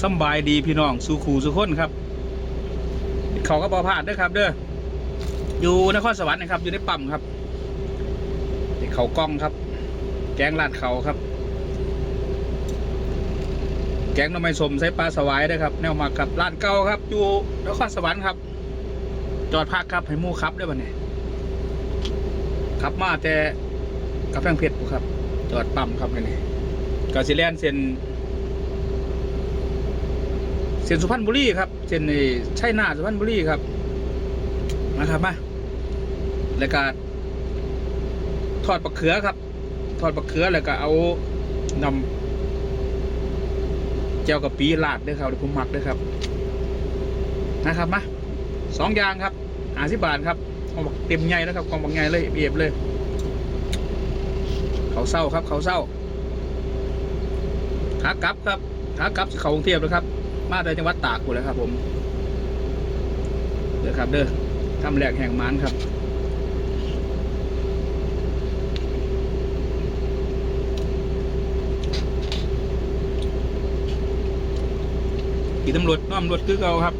สบายดีพี่น้องสู่ขู่สู่คนครับ เขาก็บอพลาดเด้อครับ เด้ออยู่นครสวรรค์นะครับ อยู่ในปั๊มครับเขากล้องครับ แกงลาดเขาครับ แกงน้ำไม้สมใส่ปลาสวายเด้อครับ แนวมักครับร้านเก่าครับ อยู่นครสวรรค์ครับ จอดพักครับให้มู่ครับได้อบัดนี้ขับมาแต่กระแพงเพชรครับ จอดปั๊มครับนี่กาซิแลนเส้น เส้นสุพรรณบุรีครับเส้นในชัยนาทสุพรรณบุรีครับมาครับมาแล้วก็ทอดปลาเขือครับ ทอดปลาเขือแล้วก็เอานำเจียวกับปีลาดด้วยครับเดี๋ยวผมหมักด้วยครับ นะครับมาสองอย่างครับหาสิบบาทครับเอาบักเต็มใหญ่นะครับกองบักใหญ่เลยเบียบเลย เขาเศร้าครับ เขาเศร้าขากลับครับขากลับเขากรุงเทพเลยครับ มาในจังหวัดตากกูเลยครับ ผมเด้อครับ เด้อทำแหลกแห่งมานครับขี่ตำรวจน้อมรวจคือเก่าครับ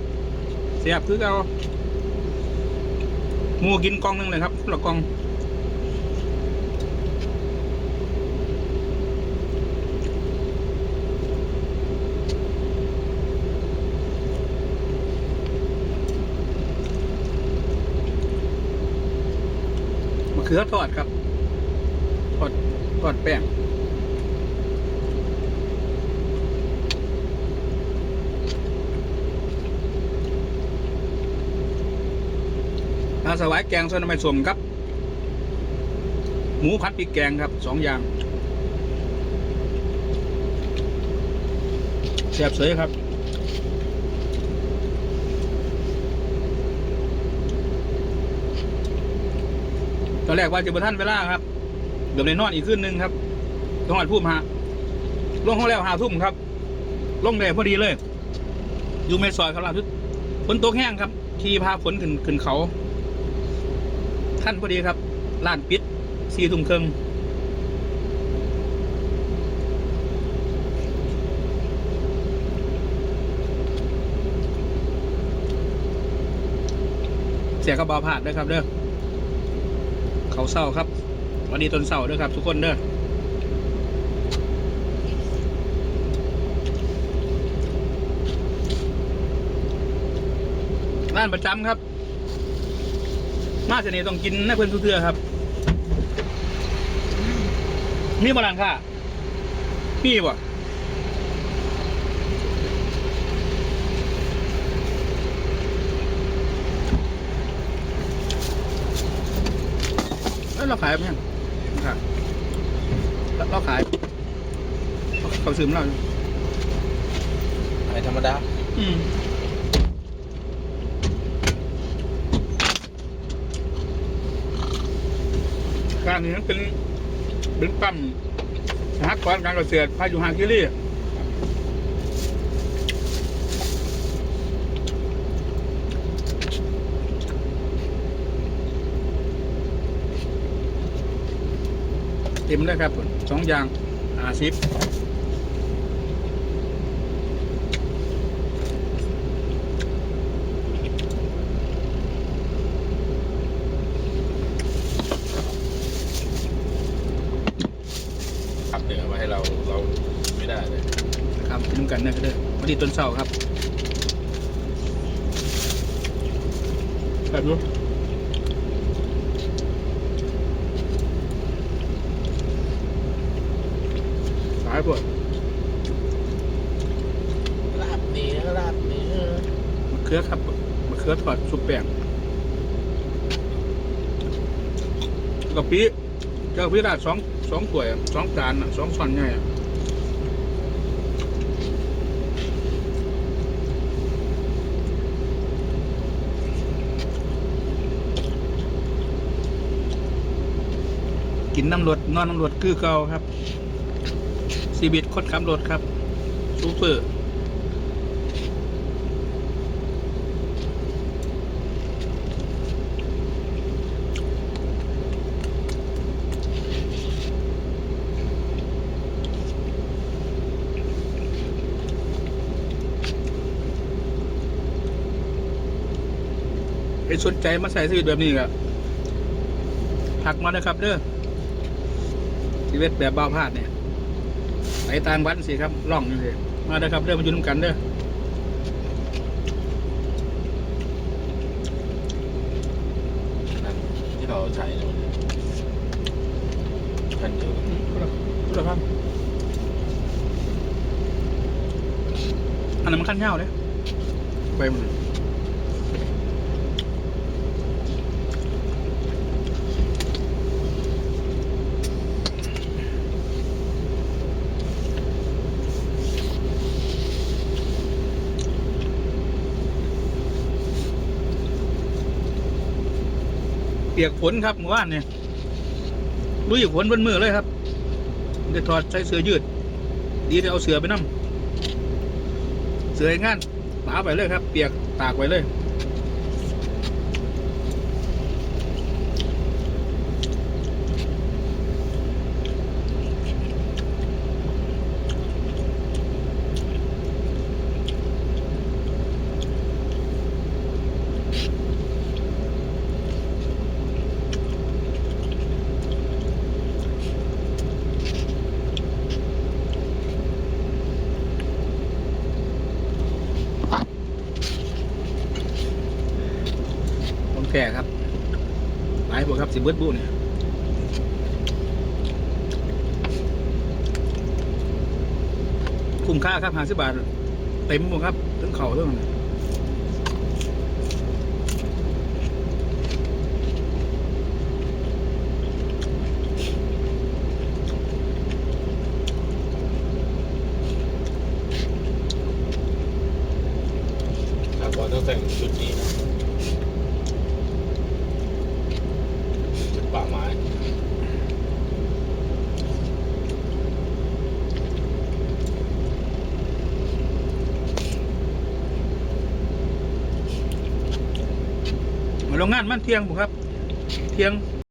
เสียบคือเก่ามูกินกองหนึงเลยครับละกองะเขือทอดครับ ทอดทอดแป้งปลาสวายแกงส้นน้ำมันสมครับ หมูผัดพริกแกงครับสองอย่างแซ่บเสยครับ อนแรกว่าจะบนท่านเวลาครับเดี๋ยวในนอนอีกขึ้นหนึ่งครับต้องหัดพุ่มฮะลงห้องแล้วหาทุ่มครับลงเลยพอดีเลย อยู่เมซอยครับล่ะทุกฝนตกแห้งครับขี่พาฝนขึ้นขึ้นเขา ท่านพอดีครับลานปิดสี่ทุ่มครึ่งเสียกระบาผ่าดด้วยครับเด้อ เขาเศร้าครับ วันนี้ต้นเศร้าด้วยครับ ทุกคนเด้อร้านประจำครับ มาเสน่ห์ต้องกินนะเพื่อนทุกเทือครับ มีบาลานค่ะ มีบ่แล้วเรา ขายไหมยังค่ะเราเราขายเขาเขาซื้อมาเราอยู่อะไรธรรมดา อืมการนี้มันเป็นเป็นปั๊มสหกรณ์การเกษตรพายุฮาคิรี ต็มเลยครับผมสองอย่างอาซิปขับเหนือมาให้เราเราไม่ได้เลยนะครับกินนำกันนะครับเด้วันนี้ต้นเสาร์ครับแบบรู้ายปวดลาบเนือลาบเนือมะเขือครับมะเขือทอดซุปแป้งกะปิเจ้าพีราดสองสองถ้วยสองจานสองช้อนใหญ่กินน้ำรดนอนน้ำรดคือเก่าครับ ชีบิตคดขับรถครับซูเปอร์ไอ้สนใจมาใส่ชีวิตแบบนี้ครับถักมานะครับเด้อชีวิตแบบบ้าพลาดเนี่ย ไปต่างวันสิครับล่องนี่สิมาเด้อครับเด้อมาอยู่น้ำกันเด้อนั่นที่เราใช้เนี่ยมันคันเดียวกันคุณภาพอันนั้นมันขั้นเงาเลยไปหมันเเปียกฝนครับเมื่อวานเนี่ยลุยฝนบนมือเลยครับเด้ถอดใส่เสื้อยืด ดีได้เอาเสื้อไปนั่งเสื้อให้งานตาไปเลยครับ เปียกตากไว้เลย แก่ครับ หลายพวครับสิเบิร์ดบูเนี่ยคุ้มค่าครับห้าสิบบาท เต็มหมดครับถึงเข่าเท่านั้นถ้าก่อนต้องแต่งชุดนี้นะชุดป่าไม้ โรงงานมันเที่ยงผมครับ เที่ยง